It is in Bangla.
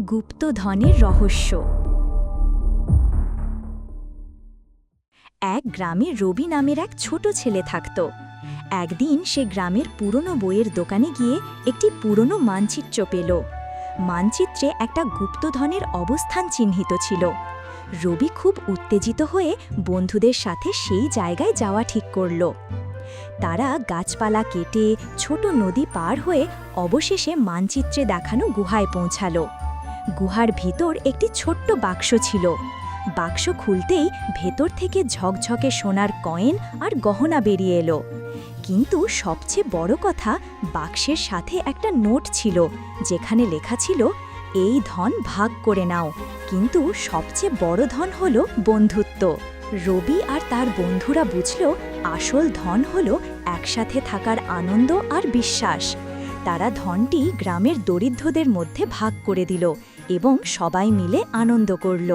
গুপ্তধনের রহস্য। এক গ্রামে রবি নামের এক ছোট ছেলে থাকত। একদিন সে গ্রামের পুরনো বইয়ের দোকানে গিয়ে একটি পুরনো মানচিত্র পেল। মানচিত্রে একটা গুপ্তধনের অবস্থান চিহ্নিত ছিল। রবি খুব উত্তেজিত হয়ে বন্ধুদের সাথে সেই জায়গায় যাওয়া ঠিক করল। তারা গাছপালা কেটে ছোট নদী পার হয়ে অবশেষে মানচিত্রে দেখানো গুহায় পৌঁছালো। গুহার ভিতর একটি ছোট্ট বাক্স ছিল। বাক্স খুলতেই ভেতর থেকে ঝকঝকে সোনার কয়েন আর গহনা বেরিয়ে এলো। কিন্তু সবচেয়ে বড় কথা, বাক্সের সাথে একটা নোট ছিল, যেখানে লেখা ছিল, এই ধন ভাগ করে নাও। কিন্তু সবচেয়ে বড় ধন হলো বন্ধুত্ব। রবি আর তার বন্ধুরা বুঝল, আসল ধন হলো একসাথে থাকার আনন্দ আর বিশ্বাস। তারা ধনটি গ্রামের দরিদ্রদের মধ্যে ভাগ করে দিল এবং সবাই মিলে আনন্দ করল।